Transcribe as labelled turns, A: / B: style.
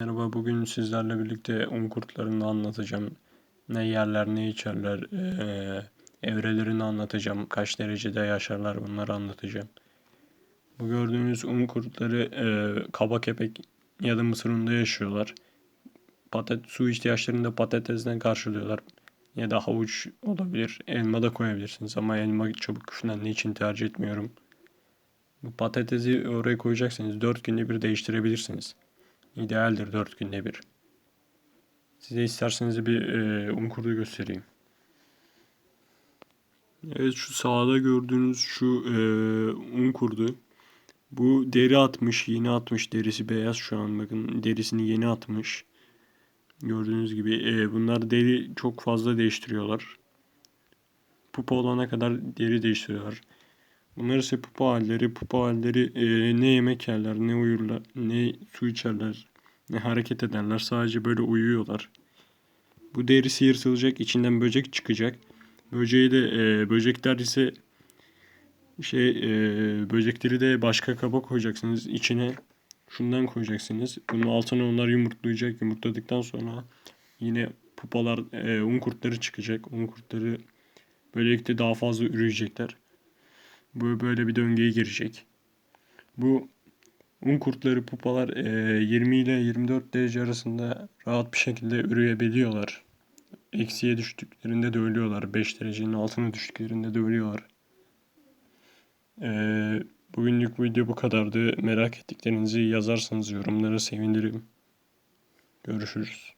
A: Merhaba, bugün sizlerle birlikte un kurtlarını anlatacağım. Ne yerler, ne içerler, eee, evrelerini anlatacağım. Kaç derecede yaşarlar bunları anlatacağım. Bu gördüğünüz un kurtları eee, kaba kepek ya da mısır ununda yaşıyorlar. Patat, su ihtiyaçlarını da patatesten karşılıyorlar. Ya da havuç olabilir. Elma da koyabilirsiniz ama elma çabuk küflendiği için tercih etmiyorum. Bu patatesi oraya koyacaksınız. 4 günde bir değiştirebilirsiniz. İdealdir 4 günde bir. Size isterseniz bir e, un göstereyim. Evet şu sağda gördüğünüz şu e, un. Bu deri atmış, yeni atmış. Derisi beyaz şu an bakın. Derisini yeni atmış. Gördüğünüz gibi e, bunlar deri çok fazla değiştiriyorlar. Pupa olana kadar deri değiştiriyorlar. Bunlar ise pupa halleri. Pupa halleri e, ne yemek yerler, ne uyurlar, ne su içerler, ne hareket ederler. Sadece böyle uyuyorlar. Bu derisi yırtılacak, içinden böcek çıkacak. Böceği de e, böcekler ise şey e, böcekleri de başka kaba koyacaksınız. İçine şundan koyacaksınız. Bunun altına onlar yumurtlayacak. Yumurtladıktan sonra yine pupalar, e, un kurtları çıkacak. Un kurtları böylelikle daha fazla üreyecekler. Bu böyle bir döngüye girecek. Bu un kurtları pupalar e, 20 ile 24 derece arasında rahat bir şekilde üreyebiliyorlar. Eksiye düştüklerinde de ölüyorlar. 5 derecenin altına düştüklerinde de ölüyorlar. E, bugünlük video bu kadardı. Merak ettiklerinizi yazarsanız yorumlara sevinirim. Görüşürüz.